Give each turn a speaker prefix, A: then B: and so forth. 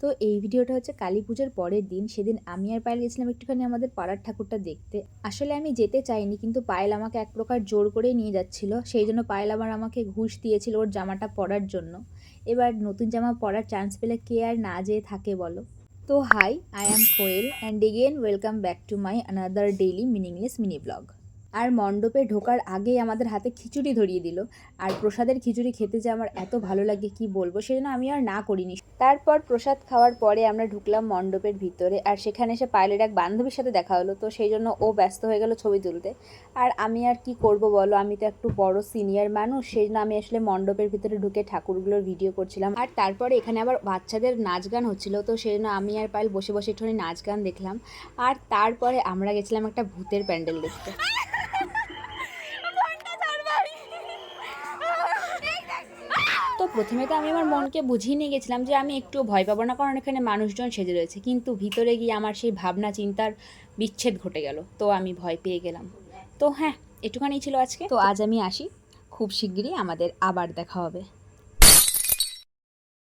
A: তো এই ভিডিওটা হচ্ছে কালী পুজোর পরের দিন। সেদিন আমি আর পায়েল গেছিলাম একটুখানি আমাদের পাড়ার ঠাকুরটা দেখতে। আসলে আমি যেতে চাইনি, কিন্তু পায়েল আমাকে এক প্রকার জোর করেই নিয়ে যাচ্ছিল। সেই জন্য পায়েল আবার আমাকে ঘুষ দিয়েছিল ওর জামাটা পরার জন্য। এবার নতুন জামা পরার চান্স পেলে কে আর না যেয়ে থাকে বলো? তো hi I am Koyel and again welcome back to my another daily meaningless mini blog আর মণ্ডপে ঢোকার আগেই আমাদের হাতে খিচুড়ি ধরিয়ে দিল। আর প্রসাদের খিচুড়ি খেতে যে আমার এত ভালো লাগে, কি বলব? সেই জন্য আমি আর না করিনি। তারপর প্রসাদ খাওয়ার পরে আমরা ঢুকলাম মণ্ডপের ভিতরে, আর সেখানে এসে পায়েলের এক বান্ধবীর সাথে দেখা হলো। তো সেই জন্য ও ব্যস্ত হয়ে গেল ছবি তুলতে। আর আমি আর কি করব বলো? আমি তো একটু বড় সিনিয়র মানুষ সেই জন্য আমি আসলে মণ্ডপের ভিতরে ঢুকে ঠাকুরগুলোর ভিডিও করছিলাম। আর তারপরে এখানে আবার বাচ্চাদের নাচ গান হচ্ছিল, তো সেই জন্য আমি আর পায়েল বসে বসে একটুখানি নাচ গান দেখলাম। আর তারপরে আমরা গেছিলাম একটা ভূতের প্যান্ডেল দেখতে। তো প্রথমে তো আমি আমার মনকে বুঝিয়ে নিয়ে গেছিলাম যে আমি একটু ভয় পাবো না, কারণ এখানে মানুষজন সেজে রয়েছে। কিন্তু ভিতরে গিয়ে আমার সেই ভাবনা, চিন্তার বিচ্ছেদ ঘটে গেল, তো আমি ভয় পেয়ে গেলাম। তো হ্যাঁ একটুখানি ছিল আজকে। তো আজ আমি আসি। খুব শিগগিরই আমাদের আবার দেখা হবে।